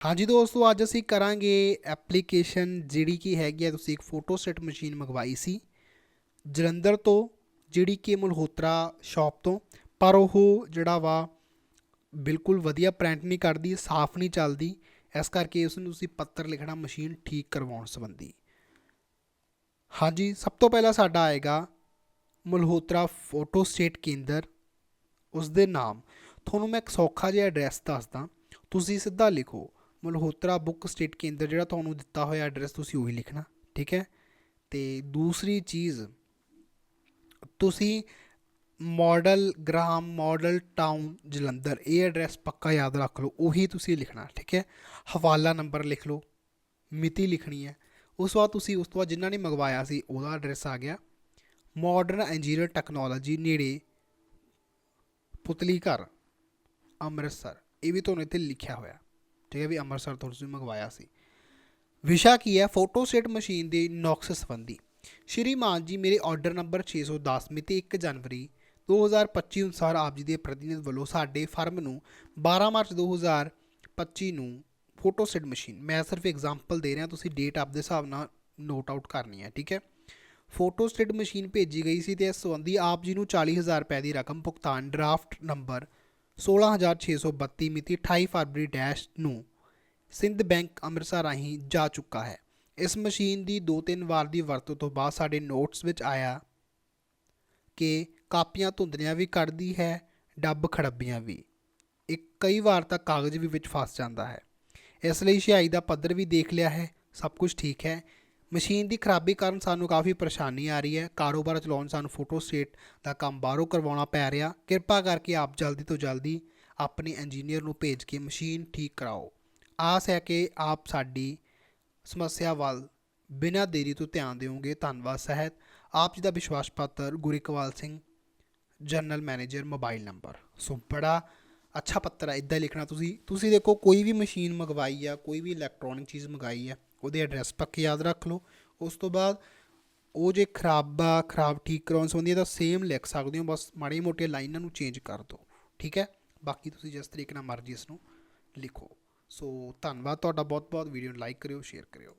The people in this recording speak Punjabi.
ਹਾਂਜੀ ਦੋਸਤੋ, ਅੱਜ ਅਸੀਂ ਕਰਾਂਗੇ ਐਪਲੀਕੇਸ਼ਨ ਜਿਹੜੀ ਕਿ ਹੈਗੀ ਆ, ਤੁਸੀਂ ਇੱਕ ਫੋਟੋ ਸੈਟ ਮਸ਼ੀਨ ਮੰਗਵਾਈ ਸੀ ਜਲੰਧਰ ਤੋਂ, ਜਿਹੜੀ ਕਿ ਮਲਹੋਤਰਾ ਸ਼ਾਪ ਤੋਂ, ਪਰ ਉਹ ਜਿਹੜਾ ਵਾ ਬਿਲਕੁਲ ਵਧੀਆ ਪ੍ਰਿੰਟ ਨਹੀਂ ਕਰਦੀ, ਸਾਫ਼ ਨਹੀਂ ਚੱਲਦੀ, ਇਸ ਕਰਕੇ ਉਸ ਨੂੰ ਤੁਸੀਂ ਪੱਤਰ ਲਿਖਣਾ ਮਸ਼ੀਨ ਠੀਕ ਕਰਵਾਉਣ ਸੰਬੰਧੀ। ਹਾਂਜੀ, ਸਭ ਤੋਂ ਪਹਿਲਾਂ ਸਾਡਾ ਆਏਗਾ ਮਲਹੋਤਰਾ ਫੋਟੋ ਸਟੇਟ ਕੇਂਦਰ ਉਸ ਦੇ ਨਾਮ। ਤੁਹਾਨੂੰ ਮੈਂ ਇੱਕ ਸੌਖਾ ਜਿਹਾ ਐਡਰੈਸ ਦੱਸਦਾ। ਤੁਸੀਂ ਸਿੱਧਾ ਲਿਖੋ ਮਲਹੋਤਰਾ ਬੁੱਕ ਸਟੇਟ ਕੇਂਦਰ ਜਿਹੜਾ ਤੁਹਾਨੂੰ ਦਿੱਤਾ ਹੋਇਆ ਐਡਰੈਸ ਤੁਸੀਂ ਉਹੀ ਲਿਖਣਾ, ਠੀਕ ਹੈ? ਤੇ ਦੂਸਰੀ ਚੀਜ਼, ਤੁਸੀਂ model Gram model town Jalandhar, ਇਹ ਐਡਰੈਸ ਪੱਕਾ ਯਾਦ ਰੱਖ ਲਓ, ਉਹੀ ਤੁਸੀਂ ਲਿਖਣਾ, ਠੀਕ ਹੈ? ਹਵਾਲਾ ਨੰਬਰ ਲਿਖ ਲਓ, ਮਿਤੀ ਲਿਖਣੀ ਹੈ। ਉਸ ਤੋਂ ਬਾਅਦ ਤੁਸੀਂ, ਉਸ ਤੋਂ ਬਾਅਦ ਜਿਨ੍ਹਾਂ ਨੇ ਮੰਗਵਾਇਆ ਸੀ, ਉਹਦਾ ਐਡਰੈਸ ਆ ਗਿਆ। ਮਾਡਰਨ ਇੰਜੀਨੀਅਰ ਟੈਕਨੋਲੋਜੀ ਨੇੜੇ ਪੁਤਲੀ ਘਰ, ਅੰਮ੍ਰਿਤਸਰ, ਇਹ ਵੀ ਤੁਹਾਨੂੰ ਇੱਥੇ ਲਿਖਿਆ ਹੋਇਆ। ਠੀਕ ਹੈ ਵੀ ਅੰਮ੍ਰਿਤਸਰ ਤੋਂ ਤੁਸੀਂ ਮੰਗਵਾਇਆ ਸੀ। ਵਿਸ਼ਾ ਕੀ ਹੈ? ਫੋਟੋ ਸੈਟ ਮਸ਼ੀਨ ਦੇ ਨੁਕਸ ਸੰਬੰਧੀ। ਸ਼੍ਰੀਮਾਨ ਜੀ, ਮੇਰੇ ਆਰਡਰ ਨੰਬਰ 610 ਮਿਤੀ 1 ਜਨਵਰੀ 2025 ਅਨੁਸਾਰ ਆਪ ਜੀ ਦੇ ਪ੍ਰਤੀਨਿਧ ਵੱਲੋਂ ਸਾਡੇ ਫਰਮ ਨੂੰ 12 ਮਾਰਚ 2025 ਨੂੰ ਫੋਟੋ ਸੈਟ ਮਸ਼ੀਨ। ਮੈਂ ਸਿਰਫ ਐਗਜ਼ਾਮਪਲ ਦੇ ਰਿਹਾ, ਤੁਸੀਂ ਡੇਟ ਆਪਦੇ ਹਿਸਾਬ ਨਾਲ ਨੋਟ ਆਊਟ ਕਰਨੀ ਹੈ, ਠੀਕ ਹੈ? ਫੋਟੋ ਸਟੇਟ ਮਸ਼ੀਨ ਭੇਜੀ ਗਈ ਸੀ ਤੇ ਇਸ ਸੰਬੰਧੀ ਆਪ ਜੀ ਨੂੰ 40000 ਰੁਪਏ ਦੀ ਰਕਮ ਭੁਗਤਾਨ ਡਰਾਫਟ ਨੰਬਰ 16632 ਮਿਤੀ 28 ਫਰਵਰੀ ਡੈਸ਼ ਨੂੰ ਸਿੰਧ ਬੈਂਕ ਅੰਮ੍ਰਿਤਸਰ ਰਾਹੀਂ ਜਾ ਚੁੱਕਾ ਹੈ। ਇਸ ਮਸ਼ੀਨ ਦੀ ਦੋ ਤਿੰਨ ਵਾਰ ਦੀ ਵਰਤੋਂ ਤੋਂ ਬਾਅਦ ਸਾਡੇ ਨੋਟਸ ਵਿੱਚ ਆਇਆ ਕਿ ਕਾਪੀਆਂ ਧੁੰਦਲੀਆਂ ਵੀ ਕੱਢਦੀ ਹੈ, ਡੱਬ ਖੜੱਬੀਆਂ ਵੀ। ਇੱਕ ਕਈ ਵਾਰ ਤਾਂ ਕਾਗਜ਼ ਵੀ ਵਿੱਚ ਫਸ ਜਾਂਦਾ ਹੈ। ਇਸ ਲਈ ਸਿਹਾਈ ਦਾ ਪੱਧਰ ਵੀ ਦੇਖ ਲਿਆ ਹੈ, ਸਭ ਕੁਝ ਠੀਕ ਹੈ। ਮਸ਼ੀਨ ਦੀ ਖਰਾਬੀ ਕਾਰਨ ਸਾਨੂੰ ਕਾਫੀ ਪਰੇਸ਼ਾਨੀ ਆ ਰਹੀ ਹੈ। ਕਾਰੋਬਾਰ ਚਲਾਉਣ ਸਾਨੂੰ ਫੋਟੋ ਸਟੇਟ ਦਾ ਕੰਮ ਬਾਹਰੋਂ ਕਰਵਾਉਣਾ ਪੈ ਰਿਹਾ। ਕਿਰਪਾ ਕਰਕੇ ਆਪ ਜਲਦੀ ਤੋਂ ਜਲਦੀ ਆਪਣੇ ਇੰਜੀਨੀਅਰ ਨੂੰ ਭੇਜ ਕੇ ਮਸ਼ੀਨ ਠੀਕ ਕਰਾਓ। ਆਸ ਹੈ ਕਿ ਆਪ ਸਾਡੀ ਸਮੱਸਿਆ ਵੱਲ ਬਿਨਾਂ ਦੇਰੀ ਤੋਂ ਧਿਆਨ ਦਿਓਗੇ। ਧੰਨਵਾਦ, ਸਹਿਤ। ਆਪ ਜੀ ਦਾ ਵਿਸ਼ਵਾਸ ਪਾਤਰ Gurikwal Singh, general manager, mobile number. So ਬੜਾ ਅੱਛਾ ਪੱਤਰ ਹੈ ਇਦਾਂ ਲਿਖਣਾ। ਤੁਸੀਂ ਤੁਸੀਂ ਦੇਖੋ, ਕੋਈ ਵੀ ਮਸ਼ੀਨ ਮੰਗਵਾਈ ਆ, ਕੋਈ ਵੀ ਇਲੈਕਟ੍ਰੋਨਿਕ ਚੀਜ਼ ਮੰਗਾਈ ਆ, ਉਹਦੇ ਐਡਰੈਸ ਪੱਕੇ ਯਾਦ ਰੱਖ ਲਓ। ਉਸ ਤੋਂ ਬਾਅਦ ਉਹ ਜੇ ਖਰਾਬ ਆ, ਖਰਾਬ ਠੀਕ ਕਰਾਉਣ ਸੰਬੰਧੀ ਤਾਂ ਸੇਮ ਲਿਖ ਸਕਦੇ ਹੋ, ਬਸ ਮਾੜੀ ਮੋਟੀਆਂ ਲਾਈਨਾਂ ਨੂੰ ਚੇਂਜ ਕਰ ਦਿਓ, ਠੀਕ ਹੈ? ਬਾਕੀ ਤੁਸੀਂ ਜਿਸ ਤਰੀਕੇ ਨਾਲ ਮਰਜ਼ੀ ਇਸ ਨੂੰ ਲਿਖੋ। ਸੋ ਧੰਨਵਾਦ ਤੁਹਾਡਾ ਬਹੁਤ ਬਹੁਤ ਵੀਡੀਓ ਨੂੰ ਲਾਈਕ ਕਰਿਓ ਸ਼ੇਅਰ ਕਰਿਓ।